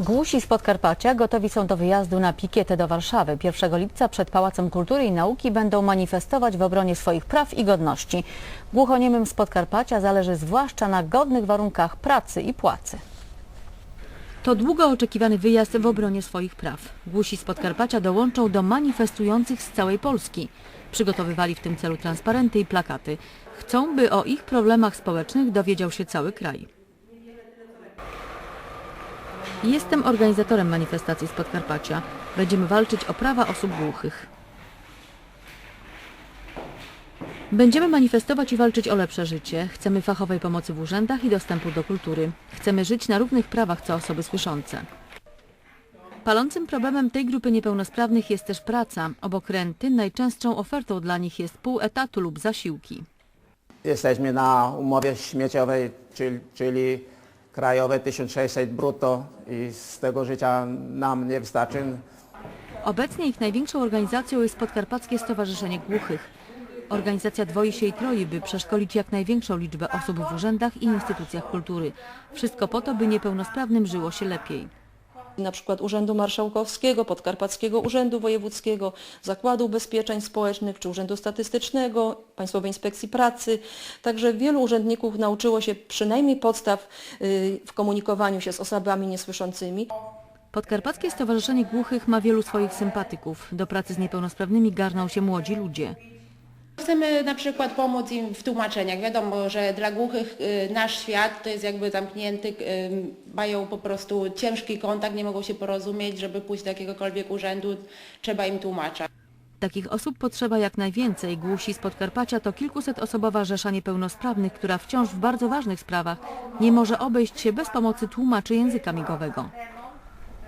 Głusi z Podkarpacia gotowi są do wyjazdu na pikietę do Warszawy. 1 lipca przed Pałacem Kultury i Nauki będą manifestować w obronie swoich praw i godności. Głuchoniemym z Podkarpacia zależy zwłaszcza na godnych warunkach pracy i płacy. To długo oczekiwany wyjazd w obronie swoich praw. Głusi z Podkarpacia dołączą do manifestujących z całej Polski. Przygotowywali w tym celu transparenty i plakaty. Chcą, by o ich problemach społecznych dowiedział się cały kraj. Jestem organizatorem manifestacji z Podkarpacia. Będziemy walczyć o prawa osób głuchych. Będziemy manifestować i walczyć o lepsze życie. Chcemy fachowej pomocy w urzędach i dostępu do kultury. Chcemy żyć na równych prawach co osoby słyszące. Palącym problemem tej grupy niepełnosprawnych jest też praca. Obok renty najczęstszą ofertą dla nich jest pół etatu lub zasiłki. Jesteśmy na umowie śmieciowej, czyli, czyli krajowe 1600 brutto i z tego życia nam nie wystarczy. Obecnie ich największą organizacją jest Podkarpackie Stowarzyszenie Głuchych. Organizacja dwoi się i troi, by przeszkolić jak największą liczbę osób w urzędach i instytucjach kultury. Wszystko po to, by niepełnosprawnym żyło się lepiej. Na przykład Urzędu Marszałkowskiego, Podkarpackiego Urzędu Wojewódzkiego, Zakładu Ubezpieczeń Społecznych czy Urzędu Statystycznego, Państwowej Inspekcji Pracy. Także wielu urzędników nauczyło się przynajmniej podstaw y, w komunikowaniu się z osobami niesłyszącymi. Podkarpackie Stowarzyszenie Głuchych ma wielu swoich sympatyków. Do pracy z niepełnosprawnymi garną się młodzi ludzie. Chcemy na przykład pomóc im w tłumaczeniach. Wiadomo, że dla głuchych y, nasz świat to jest jakby zamknięty, y, mają po prostu ciężki kontakt, nie mogą się porozumieć, żeby pójść do jakiegokolwiek urzędu, trzeba im tłumacza. Takich osób potrzeba jak najwięcej. Głusi z Podkarpacia to kilkuset osobowa rzesza niepełnosprawnych, która wciąż w bardzo ważnych sprawach nie może obejść się bez pomocy tłumaczy języka migowego.